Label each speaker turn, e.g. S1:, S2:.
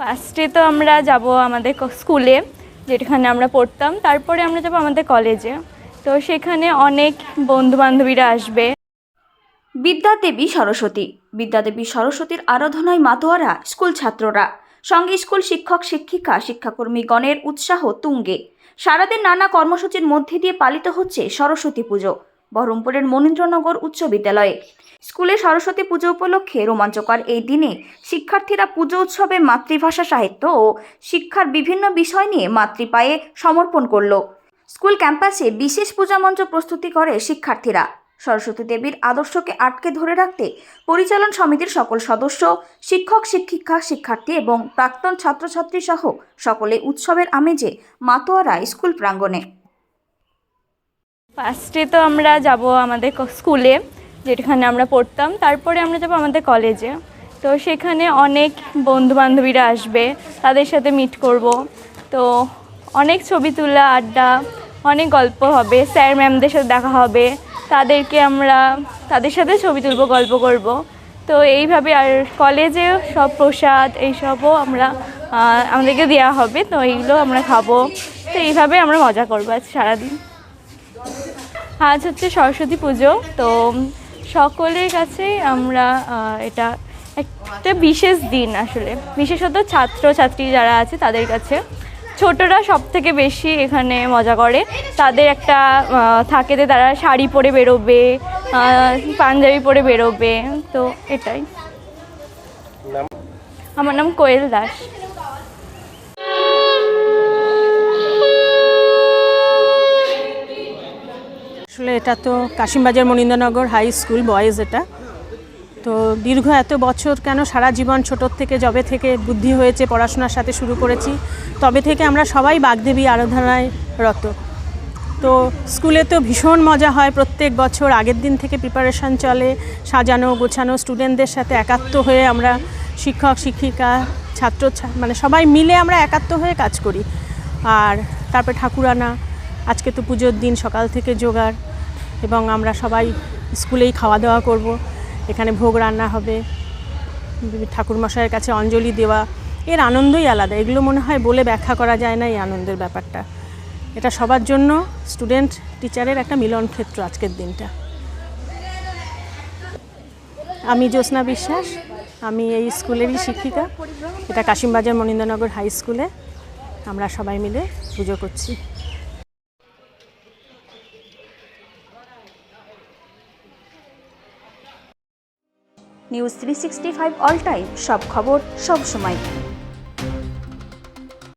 S1: ফার্স্টে তো আমরা যাব আমাদের স্কুলে, যেখানে আমরা পড়তাম। তারপরে আমরা যাব আমাদের কলেজে। তো সেখানে অনেক বন্ধু বান্ধবীরা আসবে।
S2: বিদ্যাদেবী সরস্বতী। বিদ্যাদেবী সরস্বতীর আরাধনায় মাতোয়ারা স্কুল ছাত্ররা। সঙ্গে স্কুল শিক্ষক, শিক্ষিকা শিক্ষাকর্মীগণের উৎসাহ তুঙ্গে। সারাদিন নানা কর্মসূচির মধ্যে দিয়ে পালিত হচ্ছে সরস্বতী পুজো। বহরমপুরের মনীন্দ্রনগর উচ্চ বিদ্যালয়ে। স্কুলে সরস্বতী পুজো উপলক্ষে রোমাঞ্চকর এই দিনে শিক্ষার্থীরা পুজো উৎসবে মাতৃভাষা সাহিত্য ও শিক্ষার বিভিন্ন বিষয় নিয়ে মাতৃপায়ে সমর্পণ করল। স্কুল ক্যাম্পাসে বিশেষ পূজা মঞ্চ প্রস্তুতি করে শিক্ষার্থীরা। সরস্বতী দেবীর আদর্শকে আটকে ধরে রাখতে পরিচালন সমিতির সকল সদস্য, শিক্ষক, শিক্ষিকা, শিক্ষার্থী এবং প্রাক্তন ছাত্রছাত্রী সহ সকলে উৎসবের আমেজে মাতোয়ারা স্কুল প্রাঙ্গণে
S1: ফার্স্টে তো আমরা যাব আমাদের স্কুলে যেখানে আমরা পড়তাম। তারপরে আমরা যাব আমাদের কলেজে তো সেখানে অনেক বন্ধু বান্ধবীরা আসবে, তাদের সাথে মিট করব। তো অনেক ছবি তোলা, আড্ডা, অনেক গল্প হবে। স্যার ম্যামদের সাথে দেখা হবে। তাদেরকে আমরা, তাদের সাথে ছবি তুলব, গল্প করব। তো এইভাবে আর কলেজে সব প্রসাদ, এইসবও আমরা আমাদেরকে দেওয়া হবে। তো এইগুলো আমরা খাব। তো এইভাবে আমরা মজা করব আজ সারাদিন। আজ হচ্ছে সরস্বতী পুজো তো সকলের কাছে আমরা এটা একটা বিশেষ দিন আসলে। বিশেষত ছাত্র ছাত্রী যারা আছে তাদের কাছে। ছোটরা সব থেকে বেশি এখানে মজা করে। তাদের একটা আহ, থাকে যে তারা শাড়ি পরে বেরোবে পাঞ্জাবি পরে বেরোবে তো এটাই। আমার নাম কোয়েল দাস
S3: আসলে এটা তো Kashimbazar Manindranagar high school, boys এটা। তো দীর্ঘ এত বছর কেন সারা জীবন ছোটোর থেকে যবে থেকে বুদ্ধি হয়েছে, পড়াশোনার সাথে শুরু করেছি, তবে থেকে আমরা সবাই বাগদেবী আরাধনায় রত। তো স্কুলে তো ভীষণ মজা হয়, প্রত্যেক বছর আগের দিন থেকে প্রিপারেশান চলে, সাজানো, গোছানো স্টুডেন্টদের সাথে একাত্ম হয়ে আমরা শিক্ষক, শিক্ষিকা, ছাত্র মানে সবাই মিলে আমরা একাত্ম হয়ে কাজ করি। আর তারপরে ঠাকুরানা, আজকে তো পুজোর দিন, সকাল থেকে জোগাড়। এবং আমরা সবাই স্কুলেই খাওয়া দাওয়া করব। এখানে ভোগ রান্না হবে। ঠাকুরমশাইয়ের কাছে অঞ্জলি দেওয়া। এর আনন্দই আলাদা। এগুলো মনে হয় বলে ব্যাখ্যা করা যায় না এই আনন্দের ব্যাপারটা। এটা সবার জন্য স্টুডেন্ট, টিচারের একটা মিলন ক্ষেত্র আজকের দিনটা। আমি জ্যোৎস্না বিশ্বাস। আমি এই স্কুলেরই শিক্ষিকা। এটা কাশিমবাজার মনীন্দ্রনগর হাই স্কুলে। আমরা সবাই মিলে পুজো করছি।
S2: News three sixty five all time সব খবর সব সময়।